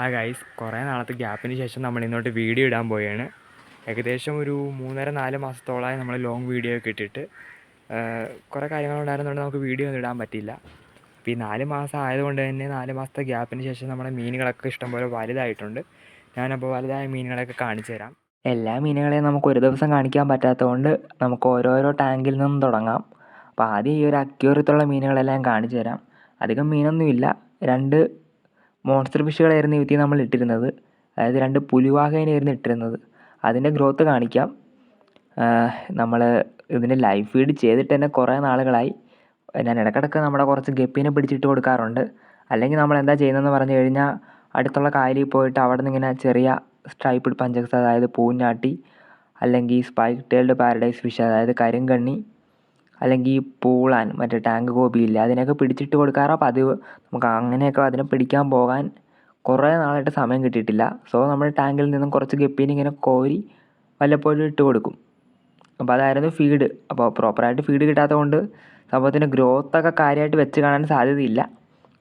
ആ ഗൈസ് കുറേ നാളത്തെ ഗ്യാപ്പിന് ശേഷം നമ്മൾ ഇന്നോട്ട് വീഡിയോ ഇടാൻ പോവുകയാണ് ഏകദേശം ഒരു മൂന്നര നാല് മാസത്തോളമായി നമ്മൾ ലോങ് വീഡിയോ ഒക്കെ ഇട്ടിട്ട്. കുറേ കാര്യങ്ങളുണ്ടായിരുന്നുകൊണ്ട് നമുക്ക് വീഡിയോ ഒന്നും ഇടാൻ പറ്റിയില്ല. അപ്പോൾ ഈ നാല് മാസം ആയതുകൊണ്ട് തന്നെ നാല് മാസത്തെ ഗ്യാപ്പിന് ശേഷം നമ്മുടെ മീനുകളൊക്കെ ഇഷ്ടംപോലെ വലുതായിട്ടുണ്ട്. ഞാനപ്പോൾ വലുതായ മീനുകളൊക്കെ കാണിച്ചു തരാം. എല്ലാ മീനുകളെയും നമുക്ക് ഒരു ദിവസം കാണിക്കാൻ പറ്റാത്തതുകൊണ്ട് നമുക്ക് ഓരോരോ ടാങ്കിൽ നിന്നും തുടങ്ങാം. അപ്പോൾ ആദ്യം ഈ ഒരു അക്യൂറത്തുള്ള മീനുകളെല്ലാം കാണിച്ചു തരാം. അധികം മീനൊന്നുമില്ല. രണ്ട് മോൺസ്റ്റർ ഫിഷുകളായിരുന്നു ഇതിൽ നമ്മൾ ഇട്ടിരുന്നത് അതായത് രണ്ട് പുലിവാഹേനെയായിരുന്നു ഇട്ടിരുന്നത്. അതിന്റെ ഗ്രോത്ത് കാണിക്കാം. നമ്മൾ ഇതിന്റെ ലൈഫ് ഫീഡ് ചെയ്തിട്ട് തന്നെ കുറേ നാളുകളായി. ഞാൻ ഇടയ്ക്കിടയ്ക്ക് നമ്മുടെ കുറച്ച് ഗപ്പിനെ പിടിച്ചിട്ട് കൊടുക്കാറുണ്ട്. അല്ലെങ്കിൽ നമ്മൾ എന്താ ചെയ്യുന്നതെന്ന് പറഞ്ഞു കഴിഞ്ഞാൽ അടുത്തുള്ള കായലിൽ പോയിട്ട് അവിടെ നിന്ന് ഇങ്ങനെ ചെറിയ സ്ട്രൈപ്പിഡ് പഞ്ചക്സ് അതായത് പൂഞ്ഞാട്ടി അല്ലെങ്കിൽ സ്പൈക്ക് ടേൾഡ് പാരഡൈസ് ഫിഷ് അതായത് കരിങ്കണ്ണി അല്ലെങ്കിൽ പൂളാൻ മറ്റേ ടാങ്ക് ഗോപിയില്ലേ അതിനൊക്കെ പിടിച്ചിട്ട് കൊടുക്കാറാണ് പതിവ് നമുക്ക് അങ്ങനെയൊക്കെ അതിനെ പിടിക്കാൻ പോകാൻ കുറേ നാളായിട്ട് സമയം കിട്ടിയിട്ടില്ല. സോ നമ്മൾ ടാങ്കിൽ നിന്നും കുറച്ച് ഗപ്പീനെ ഇങ്ങനെ കോരി വല്ലപ്പോഴും ഇട്ട് കൊടുക്കും. അപ്പോൾ അതായിരുന്നു ഫീഡ് അപ്പോൾ പ്രോപ്പറായിട്ട് ഫീഡ് കിട്ടാത്തത് കൊണ്ട് സംഭവത്തിന്റെ ഗ്രോത്തൊക്കെ കാര്യമായിട്ട് വെച്ച് കാണാൻ സാധ്യതയില്ല.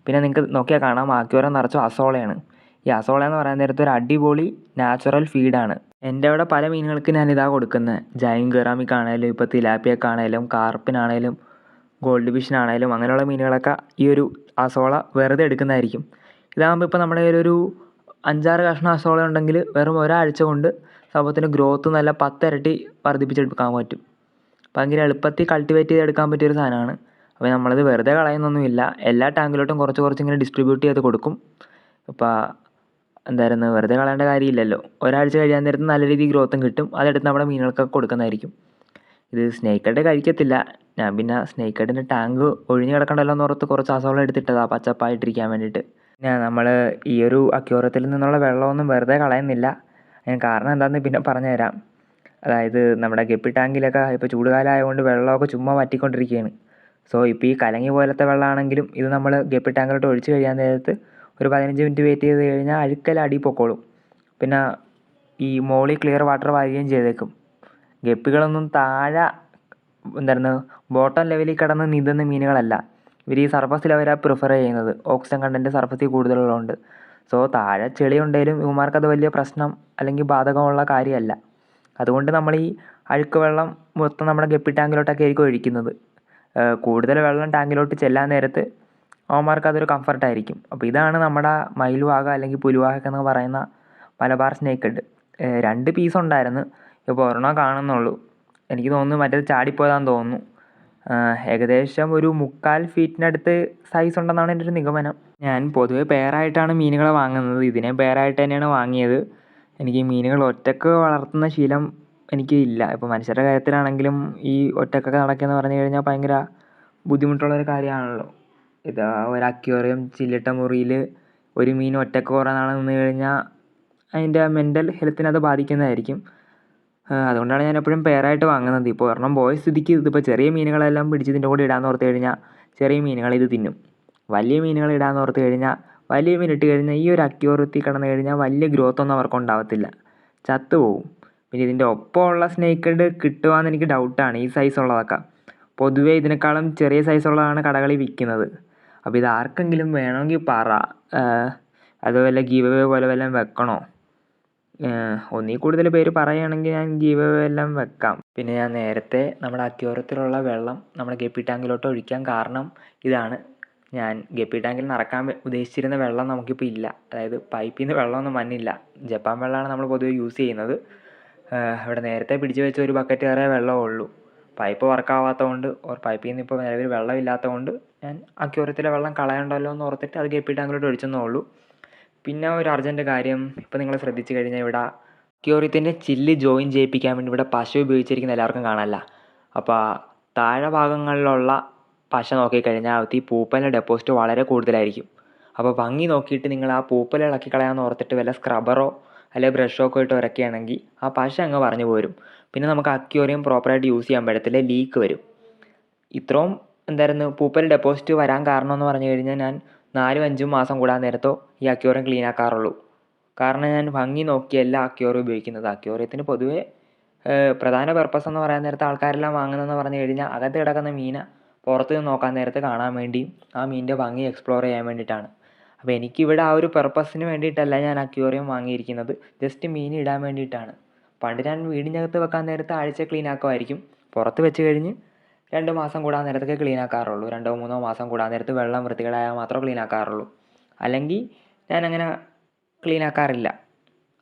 പിന്നെ നിങ്ങൾക്ക് നോക്കിയാൽ കാണാം. ആക്യോരം നിറച്ചും അസോളയാണ് ഈ അസോള എന്ന് പറയാൻ നേരത്തെ ഒരു അടിപൊളി നാച്ചുറൽ ഫീഡാണ് എന്റെ അവിടെ പല മീനുകൾക്ക് ഞാൻ ഇതാ കൊടുക്കുന്നത് ജൈൻ ഗറാമിക് ആണേലും ഇപ്പോൾ തിലാപ്പിയൊക്കെ ആണേലും കാർപ്പിനാണേലും ഗോൾഡ് ഫിഷിനാണേലും അങ്ങനെയുള്ള മീനുകളൊക്കെ ഈ ഒരു അസോള വെറുതെ എടുക്കുന്നതായിരിക്കും. ഇതാകുമ്പോൾ ഇപ്പോൾ നമ്മുടെ കയ്യിലൊരു അഞ്ചാറ് കഷ്ണം അസോള ഉണ്ടെങ്കിൽ വെറും ഒരാഴ്ച കൊണ്ട് സംഭവത്തിന് ഗ്രോത്ത് നല്ല പത്തിരട്ടി വർദ്ധിപ്പിച്ചെടുക്കാൻ പറ്റും. ഭയങ്കര എളുപ്പത്തിൽ കൾട്ടിവേറ്റ് ചെയ്തെടുക്കാൻ പറ്റിയൊരു സാധനമാണ്. അപ്പോൾ നമ്മളത് വെറുതെ കളയുന്നൊന്നുമില്ല. എല്ലാ ടാങ്കിലോട്ടും കുറച്ച് കുറച്ച് ഇങ്ങനെ ഡിസ്ട്രിബ്യൂട്ട് ചെയ്ത് കൊടുക്കും. അപ്പോൾ എന്തായിരുന്നു വെറുതെ കളയേണ്ട കാര്യമില്ലല്ലോ. ഒരാഴ്ച കഴിയാൻ നേരത്ത് നല്ല രീതിയിൽ ഗ്രോത്തും കിട്ടും. അതെടുത്ത് നമ്മുടെ മീനുകൾക്കൊക്കെ കൊടുക്കുന്നതായിരിക്കും. ഇത് സ്നേക്ക് കഴിക്കത്തില്ല. ഞാൻ പിന്നെ സ്നേക്ക് ടാങ്ക് ഒഴിഞ്ഞ് കിടക്കണ്ടല്ലോ എന്ന് ഓർത്ത് കുറച്ച് അസോളം എടുത്തിട്ടതാ പച്ചപ്പായിട്ടിരിക്കാൻ വേണ്ടിയിട്ട്. പിന്നെ നമ്മൾ ഈ ഒരു അക്യൂറത്തിൽ നിന്നുള്ള വെള്ളമൊന്നും വെറുതെ കളയുന്നില്ല. അതിന് കാരണം എന്താണെന്ന് പിന്നെ പറഞ്ഞു തരാം അതായത് നമ്മുടെ ഗപ്പി ടാങ്കിലൊക്കെ ഇപ്പോൾ ചൂടുകാലമായതുകൊണ്ട് വെള്ളമൊക്കെ ചുമ്മാ വറ്റിക്കൊണ്ടിരിക്കുകയാണ്. സോ ഇപ്പോൾ ഈ കലങ്ങി പോലത്തെ വെള്ളമാണെങ്കിലും ഇത് നമ്മൾ ഗപ്പി ടാങ്കിലോട്ട് ഒഴിച്ച് കഴിയാൻ നേരത്ത് ഒരു പതിനഞ്ച് മിനിറ്റ് വെയിറ്റ് ചെയ്ത് കഴിഞ്ഞാൽ അഴുക്കെല്ലാം അടി പൊക്കോളും. പിന്നെ ഈ മോളി ക്ലിയർ വാട്ടർ വാരുകയും ചെയ്തേക്കും. ഗപ്പികളൊന്നും താഴെ എന്തായിരുന്നു? ബോട്ടം ലെവലിൽ കിടന്ന് നീന്തുന്ന മീനുകളല്ല. ഇവർ ഈ സർഫസ് ലെവലാണ് പ്രിഫർ ചെയ്യുന്നത്. ഓക്സിജൻ കണ്ടന്റ് സർഫസിൽ കൂടുതലുള്ളതുകൊണ്ട്. സോ താഴെ ചെളി ഉണ്ടെങ്കിലും ഇവന്മാർക്കത് വലിയ പ്രശ്നം അല്ലെങ്കിൽ ബാധകമുള്ള കാര്യമല്ല. അതുകൊണ്ട് നമ്മൾ ഈ അഴുക്ക് വെള്ളം മൊത്തം നമ്മുടെ ഗപ്പി ടാങ്കിലോട്ടൊക്കെ ആയിരിക്കും ഒഴിക്കുന്നത്. കൂടുതൽ വെള്ളം ടാങ്കിലോട്ട് ചെല്ലാൻ നേരത്ത് അവന്മാർക്ക് അതൊരു കംഫർട്ടായിരിക്കും. അപ്പോൾ ഇതാണ് നമ്മുടെ മയിൽവാഹ അല്ലെങ്കിൽ പുലിവാഹ എന്ന് പറയുന്ന മലബാർ സ്നേക്ക് രണ്ട് പീസ് ഉണ്ടായിരുന്നു. ഇപ്പോൾ ഒരെണ്ണം കാണുന്നുള്ളൂ. എനിക്ക് തോന്നുന്നു മറ്റേത് ചാടിപ്പോയതാന്ന് തോന്നുന്നു. ഏകദേശം ഒരു മുക്കാൽ ഫീറ്റിനടുത്ത് സൈസ് ഉണ്ടെന്നാണ് എന്റെ ഒരു നിഗമനം. ഞാൻ പൊതുവേ പെയറായിട്ടാണ് മീനുകളെ വാങ്ങുന്നത്. ഇതിനെ പെയറായിട്ട് തന്നെയാണ് വാങ്ങിയത്. എനിക്ക് മീനുകൾ ഒറ്റയ്ക്ക് വളർത്തുന്ന ശീലം എനിക്ക് ഇല്ല. ഇപ്പോൾ മനുഷ്യരുടെ കാര്യത്തിലാണെങ്കിലും ഈ ഒറ്റക്കൊക്കെ നടക്കുക എന്ന് പറഞ്ഞു കഴിഞ്ഞാൽ ഭയങ്കര ബുദ്ധിമുട്ടുള്ളൊരു കാര്യമാണല്ലോ. ഇത് ഒരു അക്വേറിയം ചില്ലിട്ട മുറിയിൽ ഒരു മീൻ ഒറ്റയ്ക്ക് കുറേ നാൾ നിന്ന് കഴിഞ്ഞാൽ അതിന്റെ മെന്റൽ ഹെൽത്തിനെ അത് ബാധിക്കുന്നതായിരിക്കും. അതുകൊണ്ടാണ് ഞാൻ എപ്പോഴും പെയറായിട്ട് വാങ്ങുന്നത്. ഇപ്പോൾ ഒരെണ്ണം പോയ സ്ഥിതിക്ക് ഇതിപ്പോൾ ചെറിയ മീനുകളെല്ലാം പിടിച്ച് ഇതിന്റെ കൂടെ ഇടാമെന്ന് ഓർത്ത് കഴിഞ്ഞാൽ ചെറിയ മീനുകൾ ഇത് തിന്നും. വലിയ മീനുകൾ ഇടാമെന്ന് ഓർത്ത് കഴിഞ്ഞാൽ വലിയ മീൻ ഇട്ട് കഴിഞ്ഞാൽ ഈ ഒരു അക്യൂറത്തിൽ കിടന്ന് കഴിഞ്ഞാൽ വലിയ ഗ്രോത്ത് ഒന്നും അവർക്ക് ഉണ്ടാവത്തില്ല. ചത്തുപോകും പിന്നെ ഇതിന്റെ ഒപ്പമുള്ള സ്നേക്കഡ് കിട്ടുവാന്ന് എനിക്ക് ഡൗട്ടാണ് ഈ സൈസ് ഉള്ളതൊക്കെ. പൊതുവേ ഇതിനേക്കാളും ചെറിയ സൈസ് ഉള്ളതാണ് കടകളിൽ വിൽക്കുന്നത്. അപ്പോൾ ഇത് ആർക്കെങ്കിലും വേണമെങ്കിൽ പറ. അത് വല്ല ഗീവ് അവേ പോലെ വല്ലതും വെക്കണോ? ഒന്നീ കൂടുതൽ പേര് പറയുകയാണെങ്കിൽ ഞാൻ ഗീവ് അവേ എല്ലാം വെക്കാം. പിന്നെ ഞാൻ നേരത്തെ നമ്മുടെ അക്യൂറത്തിലുള്ള വെള്ളം നമ്മുടെ ഗപ്പി ടാങ്കിലോട്ട് ഒഴിക്കാൻ കാരണം ഇതാണ്. ഞാൻ ഗപ്പി ടാങ്കിൽ നിറക്കാൻ ഉദ്ദേശിച്ചിരുന്ന വെള്ളം നമുക്കിപ്പോൾ ഇല്ല. അതായത് പൈപ്പിൽ നിന്ന് വെള്ളമൊന്നും വന്നില്ല. ജപ്പാൻ വെള്ളമാണ് നമ്മൾ പൊതുവെ യൂസ് ചെയ്യുന്നത്. ഇവിടെ നേരത്തെ പിടിച്ചു വെച്ച ഒരു ബക്കറ്റ് കയറിയ വെള്ളമേ ഉള്ളൂ. പൈപ്പ് വർക്കാവാത്തതുകൊണ്ട് ഓർ പൈപ്പിൽ നിന്ന് ഇപ്പോൾ നിലവിൽ വെള്ളമില്ലാത്തതുകൊണ്ട് ഞാൻ ആ ക്യൂറത്തിലെ വെള്ളം കളയണ്ടല്ലോ എന്ന് ഓർത്തിട്ട് അത് ഗപ്പി ടാങ്കിലോട്ട് ഒഴിച്ചെന്നേ ഉള്ളൂ. പിന്നെ ഒരു അർജന്റ് കാര്യം ഇപ്പോൾ നിങ്ങൾ ശ്രദ്ധിച്ചു കഴിഞ്ഞാൽ ഇവിടെ ക്യൂറിത്തിന്റെ ചില്ല് ജോയിൻ ചെയ്യിപ്പിക്കാൻ വേണ്ടി ഇവിടെ പശ ഉപയോഗിച്ചിരിക്കുന്ന എല്ലാവർക്കും കാണാനല്ല അപ്പോൾ താഴെ ഭാഗങ്ങളിലുള്ള പശ നോക്കിക്കഴിഞ്ഞാൽ ഈ പൂപ്പലിന്റെ ഡെപ്പോസിറ്റ് വളരെ കൂടുതലായിരിക്കും. അപ്പോൾ ഭംഗി നോക്കിയിട്ട് നിങ്ങൾ ആ പൂപ്പൽ ഇളക്കി കളയാമെന്ന് ഓർത്തിട്ട് വല്ല സ്ക്രബറോ അല്ലെങ്കിൽ ബ്രഷോ ഒക്കെ ഇട്ട് ഉരക്കുകയാണെങ്കിൽ ആ പശ അങ്ങ് പറഞ്ഞു പോരും. പിന്നെ നമുക്ക് അക്യൂറിയം പ്രോപ്പറായിട്ട് യൂസ് ചെയ്യാൻ പറ്റത്തില്ല ലീക്ക് വരും. ഇത്രയും എന്തായിരുന്നു? പൂപ്പൽ ഡെപ്പോസിറ്റ് വരാൻ കാരണം എന്ന് പറഞ്ഞു കഴിഞ്ഞാൽ ഞാൻ നാലും അഞ്ചും മാസം കൂടാൻ നേരത്തോ ഈ അക്യൂറിയം ക്ലീൻ ആക്കാറുള്ളൂ. കാരണം ഞാൻ ഭംഗി നോക്കിയല്ല അക്യൂറിയം ഉപയോഗിക്കുന്നത്. അക്യൂറിയത്തിന് പൊതുവേ പ്രധാന പർപ്പസ് എന്ന് പറയാൻ നേരത്തെ ആൾക്കാരെല്ലാം വാങ്ങുന്നതെന്ന് പറഞ്ഞു കഴിഞ്ഞാൽ അകത്ത് കിടക്കുന്ന മീന പുറത്ത് നിന്ന് നോക്കാൻ നേരത്ത് കാണാൻ വേണ്ടിയും ആ മീനിന്റെ ഭംഗി എക്സ്പ്ലോർ ചെയ്യാൻ വേണ്ടിയിട്ടാണ്. അപ്പോൾ എനിക്കിവിടെ ആ ഒരു പർപ്പസിന് വേണ്ടിയിട്ടല്ല ഞാൻ അക്യൂറിയം വാങ്ങിയിരിക്കുന്നത്. ജസ്റ്റ് മീൻ ഇടാൻ വേണ്ടിയിട്ടാണ്. പണ്ട് ഞാൻ വീടിനകത്ത് വെക്കാൻ നേരത്ത് ആഴ്ച ക്ലീൻ ആക്കുമായിരിക്കും. പുറത്ത് വെച്ച് കഴിഞ്ഞ് രണ്ട് മാസം കൂടാൻ നേരത്തൊക്കെ ക്ലീൻ ആക്കാറുള്ളൂ. രണ്ടോ മൂന്നോ മാസം കൂടാൻ നേരത്ത് വെള്ളം വൃത്തികേടായാൽ മാത്രമേ ക്ലീൻ ആക്കാറുള്ളൂ. അല്ലെങ്കിൽ ഞാൻ അങ്ങനെ ക്ലീൻ ആക്കാറില്ല.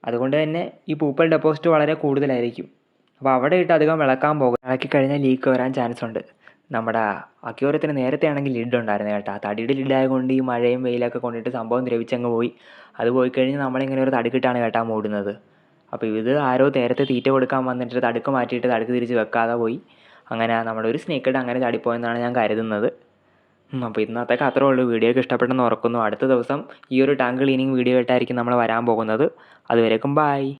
അതുകൊണ്ട് തന്നെ ഈ പൂപ്പൽ ഡെപ്പോസിറ്റ് വളരെ കൂടുതലായിരിക്കും. അപ്പോൾ അവിടെ ഇട്ട് അധികം വിളക്കാൻ പോകും. ഇളക്കി കഴിഞ്ഞാൽ ലീക്ക് വരാൻ ചാൻസ് ഉണ്ട്. നമ്മുടെ അക്യൂരത്തിന് നേരത്തെ ആണെങ്കിൽ ലിഡ് ഉണ്ടായിരുന്നു കേട്ടോ. ആ തടിയുടെ ലിഡായതുകൊണ്ട് ഈ മഴയും വെയിലൊക്കെ കൊണ്ടിട്ട് സംഭവം ദ്രവിച്ചങ്ങ് പോയി. അത് പോയി കഴിഞ്ഞ് നമ്മളിങ്ങനെ ഒരു തടുക്കിട്ടാണ് കേട്ടാ മൂടുന്നത്. അപ്പോൾ ഇത് ആരോ നേരത്തെ തീറ്റ കൊടുക്കാൻ വന്നിട്ട് തടുക്ക് മാറ്റിയിട്ട് തടുക്ക് തിരിച്ച് വെക്കാതെ പോയി. അങ്ങനെ നമ്മുടെ ഒരു സ്നേക്കിട്ട് അങ്ങനെ ചാടിപ്പോയെന്നാണ് ഞാൻ കരുതുന്നത്. അപ്പോൾ ഇന്നത്തെ അത്രേ ഉള്ളൂ. വീഡിയോ ഇഷ്ടപ്പെട്ടെന്ന് ഉറക്കുന്നു. അടുത്ത ദിവസം ഈ ഒരു ടാങ്ക് ക്ലീനിങ് വീഡിയോ ആയിട്ടായിരിക്കും നമ്മൾ വരാൻ പോകുന്നത്. അതുവരേക്കും ബായ്